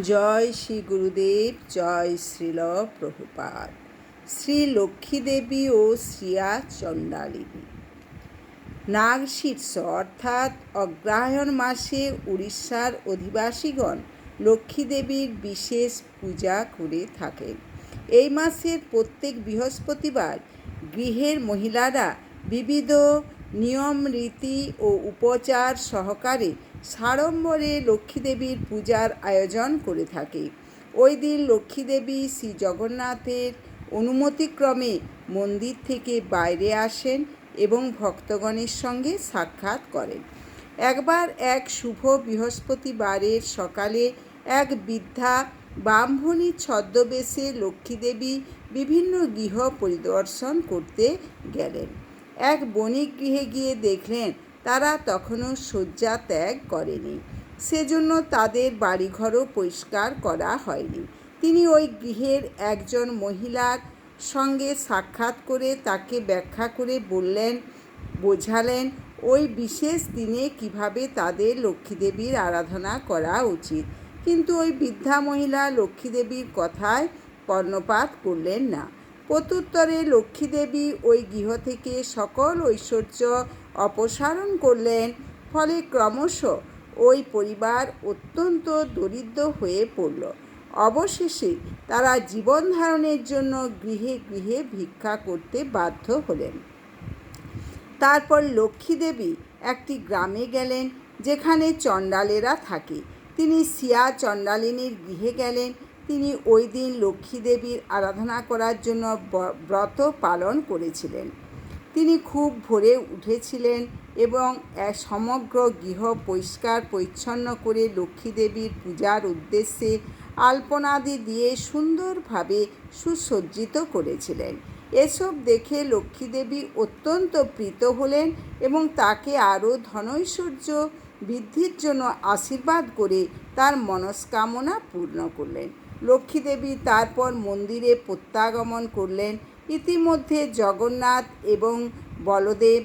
জয় শ্রী গুরুদেব, জয় শ্রীল প্রভুপাদ। শ্রী লক্ষ্মী দেবী ও শ্রিয়া চণ্ডালিনী। নাগশীর্ষ অর্থাৎ অগ্রহায়ণ মাসে উড়িষ্যার অধিবাসীগণ লক্ষ্মী দেবীর বিশেষ পূজা করে থাকেন। এই মাসের প্রত্যেক বৃহস্পতিবার গৃহের মহিলারা বিবিধ নিয়ম, রীতি ও উপচার সহকারে সাড়ম্বরে লক্ষ্মীদেবীর পূজার আয়োজন করে থাকে। ওই দিন লক্ষ্মীদেবী শ্রী জগন্নাথের অনুমতিক্রমে মন্দির থেকে বাইরে আসেন এবং ভক্তগণের সঙ্গে সাক্ষাৎ করেন। একবার এক শুভ বৃহস্পতিবারের সকালে এক বৃদ্ধা ব্রাহ্মণী ছদ্মবেশে লক্ষ্মীদেবী বিভিন্ন গৃহ পরিদর্শন করতে গেলেন। এক বণিক গৃহে গিয়ে দেখলেন তারা তখনও শয্যা ত্যাগ করেনি। সেজন্য তাদের বাড়িঘরও পরিষ্কার করা হয়নি। তিনি ওই গৃহের একজন মহিলার সঙ্গে সাক্ষাৎ করে তাকে ব্যাখ্যা করে বললেন, বোঝালেন ওই বিশেষ দিনে কীভাবে তাদের লক্ষ্মীদেবীর আরাধনা করা উচিত। কিন্তু ওই বৃদ্ধা মহিলা লক্ষ্মীদেবীর কথায় কর্ণপাত করলেন না। প্রত্যুত্তরে লক্ষ্মীদেবী ওই গৃহ থেকে সকল ঐশ্বর্য অপসারণ করলেন। ফলে ক্রমশ ওই পরিবার অত্যন্ত দরিদ্র হয়ে পড়ল। অবশেষে তারা জীবন ধারণের জন্য গৃহে গৃহে ভিক্ষা করতে বাধ্য হলেন। তারপর লক্ষ্মীদেবী একটি গ্রামে গেলেন, যেখানে চণ্ডালেরা থাকে। তিনি সিয়া চণ্ডালিনীর গৃহে গেলেন। তিনি ওই দিন লক্ষ্মী দেবীর আরাধনা করার জন্য ব্রত পালন করেছিলেন। তিনি খুব ভোরে উঠেছিলেন এবং এক সমগ্র গৃহ পরিষ্কার, পরিচ্ছন্ন করে লক্ষ্মী দেবীর পূজার উদ্দেশ্যে আলপনাদি দিয়ে সুন্দরভাবে সুসজ্জিত করেছিলেন। এসব দেখে লক্ষ্মীদেবী অত্যন্ত প্রীত হলেন এবং তাকে আরও ধনৈশ্বর্য বৃদ্ধির জন্য আশীর্বাদ করে তার মনস্কামনা পূর্ণ করলেন। লক্ষ্মীদেবী তারপর মন্দিরে প্রত্যাগমন করলেন ইতিমধ্যে জগন্নাথ এবং বলদেব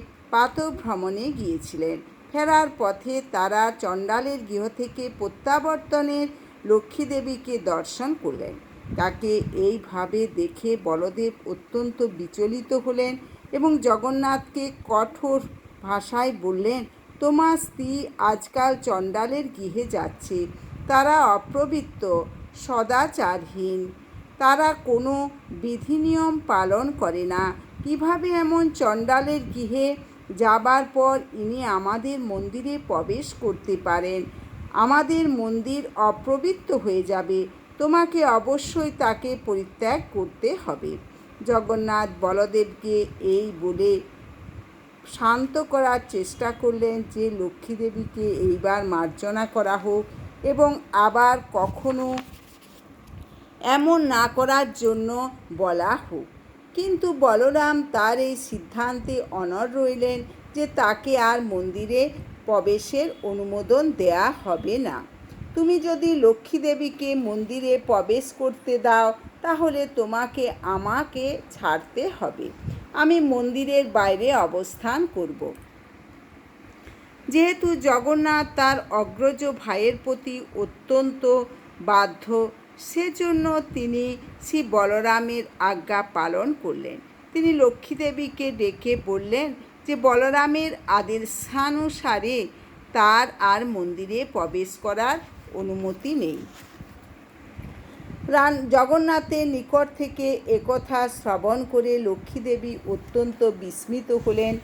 ভ্রমণে গিয়েছিলেন। ফেরার পথে তারা চণ্ডালের গৃহ থেকে প্রত্যাবর্তনের লক্ষ্মীদেবীকে দর্শন করলেন। তাকে এইভাবে দেখে বলদেব অত্যন্ত বিচলিত হলেন এবং জগন্নাথকে কঠোর ভাষায় বললেন, তোমার স্ত্রী আজকাল চণ্ডালের গৃহে যাচ্ছে। তারা অপ্রবৃত্ত, সদাচারহীন। তারা কোনো বিধিনিয়ম পালন করে না। কীভাবে এমন চণ্ডালের গৃহে যাবার পর ইনি আমাদের মন্দিরে প্রবেশ করতে পারেন? আমাদের মন্দির অপ্রবৃত্ত হয়ে যাবে। তোমাকে অবশ্যই তাকে পরিত্যাগ করতে হবে। জগন্নাথ বলদেবকে এই বলে শান্ত করার চেষ্টা করলেন যে লক্ষ্মীদেবীকে এইবার মার্জনা করা হোক এবং আবার কখনো এমন না করার জন্য বলা হোক। কিন্তু বলরাম তার এই সিদ্ধান্তে অনর রইলেন যে তাকে আর মন্দিরে প্রবেশের অনুমোদন দেয়া হবে না। তুমি যদি লক্ষ্মী দেবীকে মন্দিরে প্রবেশ করতে দাও, তাহলে তোমাকে আমাকে ছাড়তে হবে। আমি মন্দিরের বাইরে অবস্থান করব। যেহেতু জগন্নাথ তার অগ্রজ ভাইয়ের প্রতি অত্যন্ত বাধ্য সেজন্য তিনি শ্রী বলরামের আজ্ঞা পালন করলেন। তিনি লক্ষ্মীদেবীকে ডেকে বললেন যে, বলরামের আদেশানুসারে তার আর মন্দিরে প্রবেশ করার অনুমতি নেই। রান জগন্নাথের নিকট থেকে একথা শ্রবণ করে লক্ষ্মীদেবী অত্যন্ত বিস্মিত হলেন।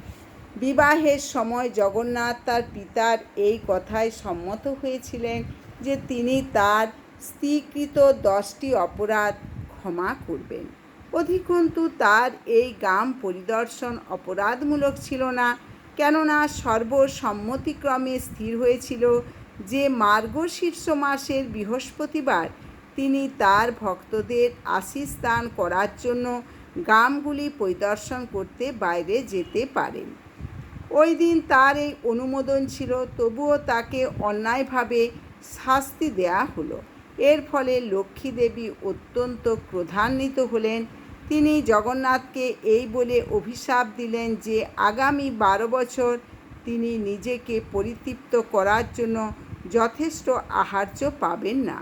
বিবাহের সময় জগন্নাথ তার পিতার এই কথায় সম্মত হয়েছিলেন যে, তিনি তার স্ত্রীকৃত দশটি অপরাধ ক্ষমা করবেন। অধিকন্তু, তার এই গ্রাম পরিদর্শন অপরাধমূলক ছিল না, কেননা সর্বসম্মতিক্রমে স্থির হয়েছিল যে মার্গশীর্ষ মাসের বৃহস্পতিবার তিনি তার ভক্তদের আশীষ দান করার জন্য গ্রামগুলি পরিদর্শন করতে বাইরে যেতে পারেন। ওই দিন তার এই অনুমোদন ছিল, তবুও তাকে অন্যায়ভাবে শাস্তি দেয়া হলো। এর ফলে লক্ষ্মী দেবী অত্যন্ত ক্রোধান্বিত হলেন। তিনি জগন্নাথকে এই বলে অভিশাপ দিলেন যে আগামী বারো বছর তিনি নিজেকে পরিতৃপ্ত করার জন্য যথেষ্ট আহার্য পাবেন না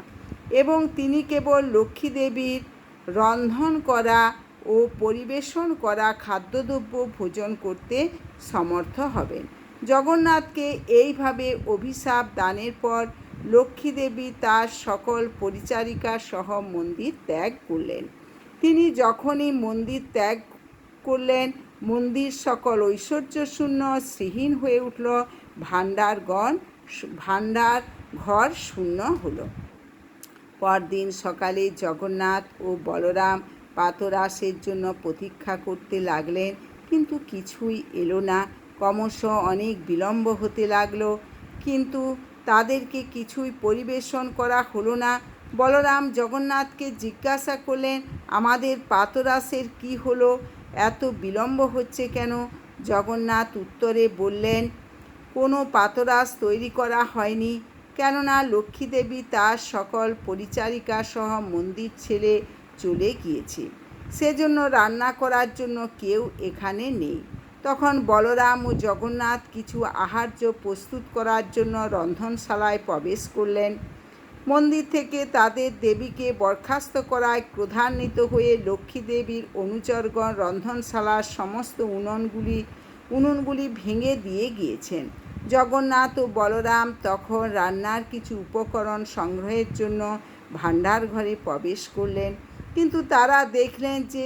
এবং তিনি কেবল লক্ষ্মী দেবীর রন্ধন করা ও পরিবেশন করা খাদ্যদ্রব্য ভোজন করতে সমর্থ হবেন। জগন্নাথকে এইভাবে অভিশাপ দানের পর লক্ষ্মী দেবী তার সকল পরিচারিকা সহ মন্দির ত্যাগ করলেন। তিনি যখনই মন্দির ত্যাগ করলেন, মন্দির সকল ঐশ্বর্যশূন্য শ্রীহীন হয়ে উঠল, ভাণ্ডারগণ, ভাণ্ডার ঘর শূন্য হলো। পরদিন সকালে জগন্নাথ ও বলরাম পাতরাসের জন্য প্রতীক্ষা করতে লাগলেন, কিন্তু কিছুই এলো না। ক্রমশ অনেক বিলম্ব হতে লাগল, কিন্তু তাদেরকে কিছুই পরিবেশন করা হলো না। বলরাম জগন্নাথকে জিজ্ঞাসা করলেন, আমাদের পাতরাসের কি হলো? এত বিলম্ব হচ্ছে কেন? জগন্নাথ উত্তরে বললেন, কোনো পাতরাস তৈরি করা হয়নি। কেননা লক্ষ্মী দেবী তার সকল পরিচারিকা সহ মন্দির ছেড়ে চলে গিয়েছে। সেজন্য রান্না করার জন্য কেউ এখানে নেই। তখন বলরাম ও জগন্নাথ কিছু আহার্য প্রস্তুত করার জন্য রন্ধনশালায় প্রবেশ করলেন। মন্দির থেকে তাদের দেবীকে বরখাস্ত করায় ক্রোধান্বিত হয়ে লক্ষ্মী দেবীর অনুচরগণ রন্ধনশালার সমস্ত উনুনগুলি উনুনগুলি ভেঙে দিয়ে গিয়েছেন। জগন্নাথ ও বলরাম তখন রান্নার কিছু উপকরণ সংগ্রহের জন্য ভাণ্ডার ঘরে প্রবেশ করলেন। কিন্তু তারা দেখলেন যে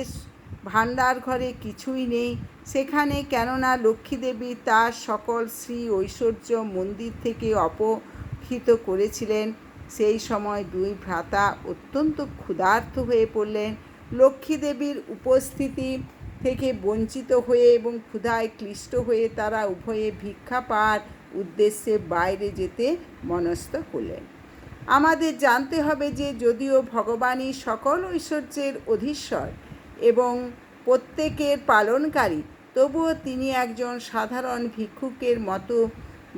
ভাণ্ডার ঘরে কিছুই নেই। সেখানে কেননা লক্ষ্মীদেবী তার সকল শ্রী ঐশ্বর্য মন্দির থেকে অপহৃত করেছিলেন। সেই সময় দুই ভ্রাতা অত্যন্ত ক্ষুধার্ত হয়ে পড়লেন। লক্ষ্মীদেবীর উপস্থিতি থেকে বঞ্চিত হয়ে এবং ক্ষুধায় ক্লিষ্ট হয়ে তারা উভয়ে ভিক্ষা পাওয়ার উদ্দেশ্যে বাইরে যেতে মনস্থ করলেন। আমাদের জানতে হবে যে যদিও ভগবানই সকল ঐশ্বর্যের অধীশ্বর এবং প্রত্যেকের পালনকারী তবুও তিনি একজন সাধারণ ভিক্ষুকের মতো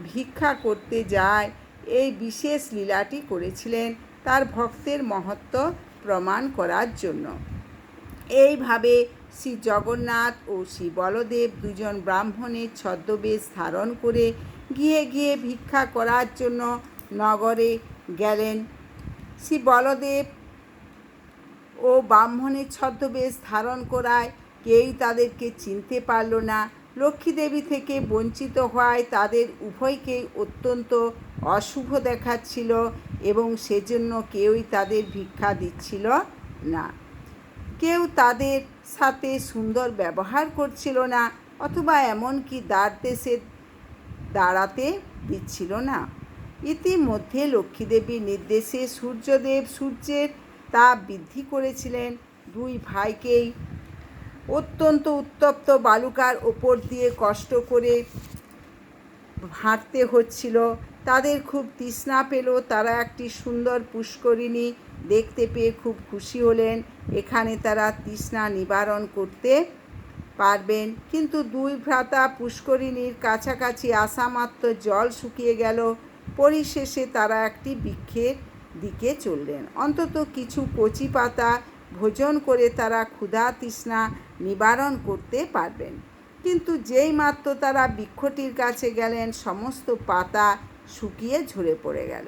ভিক্ষা করতে যায়। এই বিশেষ লীলাটি করেছিলেন তার ভক্তের মহত্ব প্রমাণ করার জন্য। এইভাবে শ্রী জগন্নাথ ও শ্রী বলদেব দুজন ব্রাহ্মণের ছদ্মবেশ ধারণ করে গিয়ে গিয়ে ভিক্ষা করার জন্য নগরে গেলেন। শ্রী বলদেব ও ব্রাহ্মণের ছদ্মবেশ ধারণ করায় কেউই তাদেরকে চিনতে পারল না। লক্ষ্মী দেবী থেকে বঞ্চিত হওয়ায় তাদের উভয়কেই অত্যন্ত অশুভ দেখাচ্ছিল এবং সেজন্য কেউই তাদের ভিক্ষা দিচ্ছিল না। কেউ তাদের সাথে সুন্দর ব্যবহার করছিল না অথবা এমনকি দ্বার দেশে দাঁড়াতে দিচ্ছিল না। ইতিমধ্যে লক্ষ্মীদেবীর নির্দেশে সূর্যদেব সূর্যের তাপ বৃদ্ধি করেছিলেন। দুই ভাইকেই অত্যন্ত উত্তপ্ত বালুকার ওপর দিয়ে কষ্ট করে হাঁটতে হচ্ছিল। তাদের খুব তৃষ্ণা পেল। তারা একটি সুন্দর পুষ্করিণী দেখতে পেয়ে খুব খুশি হলেন। এখানে তারা তৃষ্ণা নিবারণ করতে পারবেন। কিন্তু দুই ভ্রাতা পুষ্করিণীর কাছাকাছি আসা মাত্র জল শুকিয়ে গেল। পরিশেষে তারা একটি বৃক্ষের দিকে চললেন। অন্তত কিছু কচি পাতা ভোজন করে তারা ক্ষুধা তৃষ্ণা নিবারণ করতে পারবেন। কিন্তু যেই মাত্র তারা বৃক্ষটির কাছে গেলেন, সমস্ত পাতা শুকিয়ে ঝরে পড়ে গেল।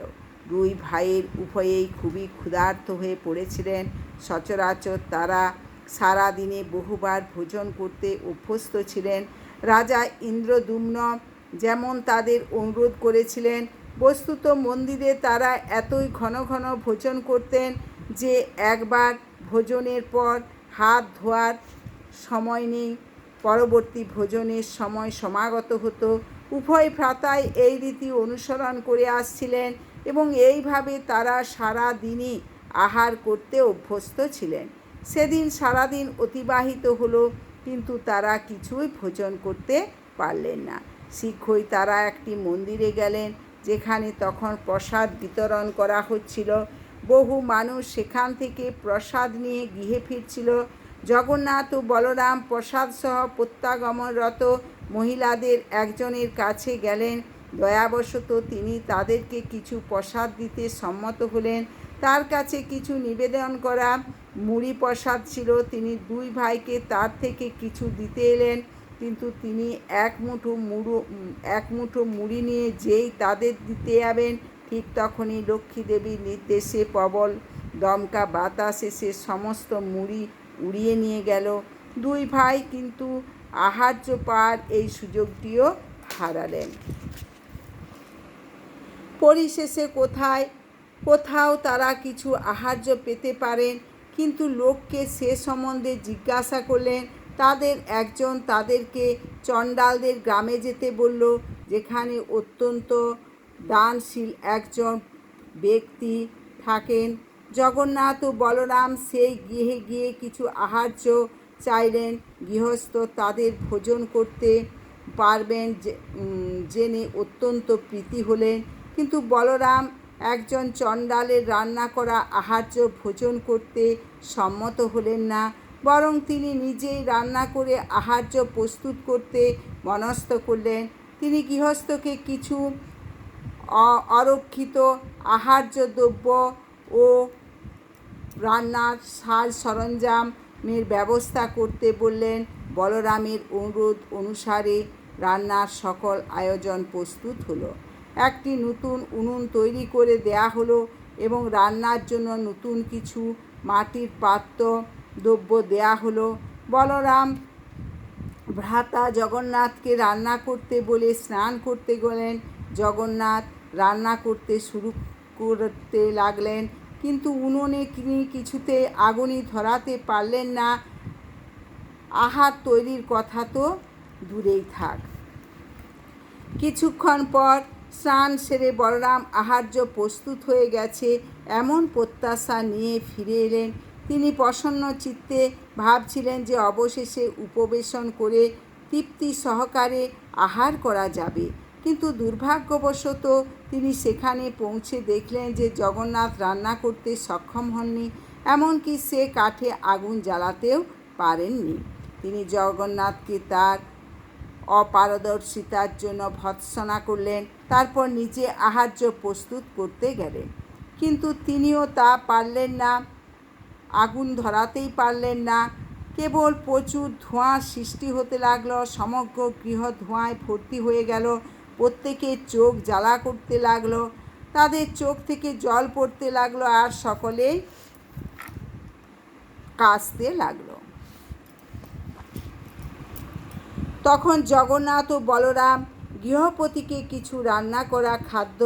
দুই ভাইয়ের উভয়েই খুবই ক্ষুধার্ত হয়ে পড়েছিলেন। সচরাচর তারা সারা দিনে বহুবার ভোজন করতে অভ্যস্ত ছিলেন। রাজা ইন্দ্রদুম্ন যেমন তাদের অনুরোধ করেছিলেন, বস্তুত মন্দিরে তারা এতই ঘন ঘন ভোজন করতেন যে একবার ভোজনের পর হাত ধোয়ার সময় নেই। পরবর্তী ভোজনের সময় সমাগত হতো। উভয় ভ্রাতাই এই রীতি অনুসরণ করে আসছিলেন এবং এইভাবে তারা সারা দিনই আহার করতে অভ্যস্ত ছিলেন। সেদিন সারাদিন অতিবাহিত হলো, কিন্তু তারা কিছুই ভোজন করতে পারলেন না। শীঘ্রই তারা একটি মন্দিরে গেলেন, যেখানে তখন প্রসাদ বিতরণ করা হচ্ছিল। বহু মানুষ সেখান থেকে প্রসাদ নিয়ে গৃহে ফিরছিল। জগন্নাথ ও বলরাম প্রসাদ সহ প্রত্যাগমনরত মহিলাদের একজনের কাছে গেলেন। দয়াবশত তিনি তাদেরকে কিছু প্রসাদ দিতে সম্মত হলেন। তার কাছে কিছু নিবেদন করা মুড়ি প্রসাদ ছিল। তিনি দুই ভাইকে তার থেকে কিছু দিতে এলেন। কিন্তু তিনি এক মুঠো মুড়ো, এক মুঠো মুড়ি নিয়ে যেই তাদের দিতে যাবেন, ঠিক তখনই লক্ষ্মী দেবীর নির্দেশে প্রবল দমকা বাতাস এসে সমস্ত মুড়ি উড়িয়ে নিয়ে গেল। দুই ভাই কিন্তু আহার্য পার এই সুযোগটিও হারালেন। পরিশেষে কোথায়, কোথাও তারা কিছু আহার্য পেতে পারেন, কিন্তু লোককে সে সম্বন্ধে জিজ্ঞাসা করলেন, তাদের একজন তাদেরকে চণ্ডালদের গ্রামে যেতে বলল, যেখানে অত্যন্ত দানশীল একজন ব্যক্তি থাকেন। জগন্নাথ ও বলরাম সেই গৃহে গিয়ে কিছু আহার্য চাইলেন, গৃহস্থ তাদের ভোজন করতে পারবেন জেনে অত্যন্ত প্রীতি হলেন। কিন্তু বলরাম একজন চণ্ডালের রান্না করা আহার্য ভোজন করতে সম্মত হলেন না, বরং তিনি নিজেই রান্না করে আহার্য প্রস্তুত করতে মনস্থ করলেন। তিনি গৃহস্থকে কিছু অরক্ষিত আহার্য দ্রব্য ও রান্নার সাজ সরঞ্জামের ব্যবস্থা করতে বললেন বলরামের অনুরোধ অনুসারে রান্নার সকল আয়োজন প্রস্তুত হলো। একটি নতুন উনুন তৈরি করে দেয়া হলো এবং রান্নার জন্য নতুন কিছু মাটির পাত্র, দ্রব্য দেয়া হলো। বলরাম ভ্রাতা জগন্নাথকে রান্না করতে বলে স্নান করতে গেলেন। জগন্নাথ রান্না করতে শুরু করতে লাগলেন। কিন্তু উনুনে তিনি কিছুতে আগুনই ধরাতে পারলেন না। আহার তৈরির কথা তো দূরেই থাক। কিছুক্ষণ পর স্নান সেরে বলরাম আহার্য প্রস্তুত হয়ে গেছে, এমন প্রত্যাশা নিয়ে ফিরে এলেন। তিনি প্রসন্ন চিত্তে ভাবছিলেন যে অবশেষে উপবেশন করে তৃপ্তি সহকারে আহার করা যাবে। কিন্তু দুর্ভাগ্যবশত তিনি সেখানে পৌঁছে দেখলেন যে জগন্নাথ রান্না করতে সক্ষম হননি, এমনকি সে কাঠে আগুন জ্বালাতেও পারেননি। তিনি জগন্নাথকে তার অপারদর্শিতার জন্য ভৎসনা করলেন, তারপর নিজে আহার্য প্রস্তুত করতে গেলেন। কিন্তু তিনিও তা পারলেন না, আগুন ধরাতেই পারলেন না। কেবল প্রচুর ধোঁয়া সৃষ্টি হতে লাগল, সমগ্র গৃহ ধোঁয়ায় ভর্তি হয়ে গেল। প্রত্যেকের চোখ জ্বালা করতে লাগল, তাদের চোখ থেকে জল পড়তে লাগল আর সকলেই কাশতে লাগল। তখন জগন্নাথ ও বলরাম গৃহপতিকে কিছু রান্না করা খাদ্য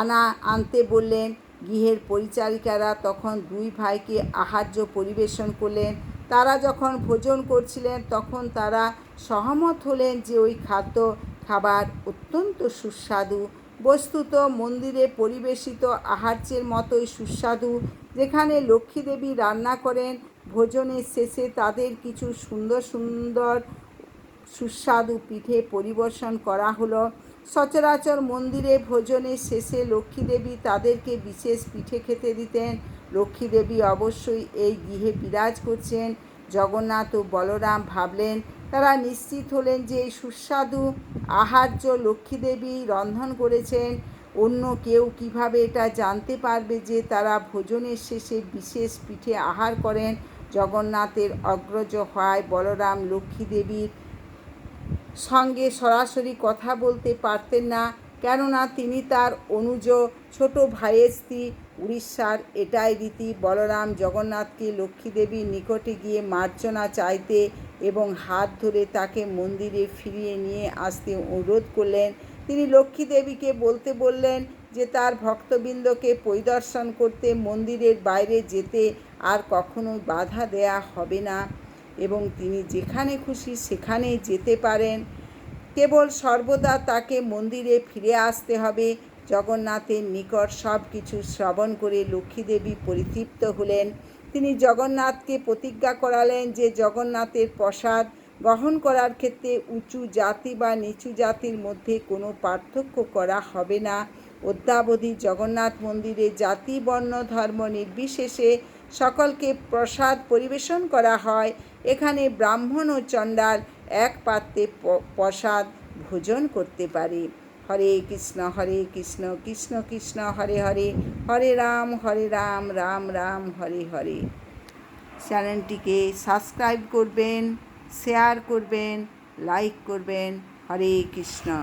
আনা, আনতে বললেন। গৃহের পরিচারিকারা তখন দুই ভাইকে আহার্য পরিবেশন করলেন। তারা যখন ভোজন করছিলেন, তখন তারা সহমত হলেন যে ওই খাদ্য খাবার অত্যন্ত সুস্বাদু। বস্তুত মন্দিরে পরিবেশিত আহার্যের মতোই সুস্বাদু। যেখানে লক্ষ্মীদেবী রান্না করেন, ভোজনের শেষে তাদের কিছু সুন্দর সুন্দর সুস্বাদু পিঠে পরিবেশন করা হলো। সচরাচর মন্দিরে ভোজনের শেষে লক্ষ্মীদেবী তাদেরকে বিশেষ পিঠে খেতে দিতেন। লক্ষ্মীদেবী অবশ্যই এই গৃহে বিরাজ করছেন। জগন্নাথ ও বলরাম ভাবলেন তারা নিশ্চিত হলেন যে সুস্বাদু আহার্য লক্ষ্মীদেবী রন্ধন করেছেন। অন্য কেউ কীভাবে এটা জানতে পারবে যে তারা ভোজনের শেষে বিশেষ পিঠে আহার করেন? জগন্নাথের অগ্রজ হয় বলরাম লক্ষ্মীদেবীর সঙ্গে সরাসরি কথা বলতে পারতেন না, কেননা তিনি তার অনুজ ছোট ভাইয়ের স্ত্রী উড়িষ্যার। এটাই রীতি, বলরাম জগন্নাথকে লক্ষ্মীদেবীর নিকটে গিয়ে মার্জনা চাইতে এবং হাত ধরে তাকে মন্দিরে ফিরিয়ে নিয়ে আসতে অনুরোধ করলেন। তিনি লক্ষ্মী দেবীকে বলতে বললেন যে, তার ভক্তবৃন্দকে পরিদর্শন করতে মন্দিরের বাইরে যেতে আর কখনোই বাধা দেয়া হবে না। এবং তিনি যেখানে খুশি সেখানে যেতে পারেন। কেবল সর্বদা তাকে মন্দিরে ফিরে আসতে হবে। জগন্নাথের নিকট সব কিছু শ্রবণ করে লক্ষ্মীদেবী পরিতৃপ্ত হলেন। তিনি জগন্নাথকে প্রতিজ্ঞা করালেন যে জগন্নাথের প্রসাদ গ্রহণ করার ক্ষেত্রে উঁচু জাতি বা নিচু জাতির মধ্যে কোনো পার্থক্য করা হবে না। অদ্যাবধি জগন্নাথ মন্দিরে জাতি, বর্ণ, ধর্ম নির্বিশেষে সকলকে প্রসাদ পরিবেশন করা হয়। এখানে ব্রাহ্মণ ও চণ্ডাল এক পাত্রে প্রসাদ ভোজন করতে পারে। হরে কৃষ্ণ হরে কৃষ্ণ কৃষ্ণ কৃষ্ণ, হরে হরে হরে রাম হরে রাম রাম রাম, হরে হরে। চ্যানেলটিকে সাবস্ক্রাইব করবেন, শেয়ার করবেন, লাইক করবেন। হরে কৃষ্ণ।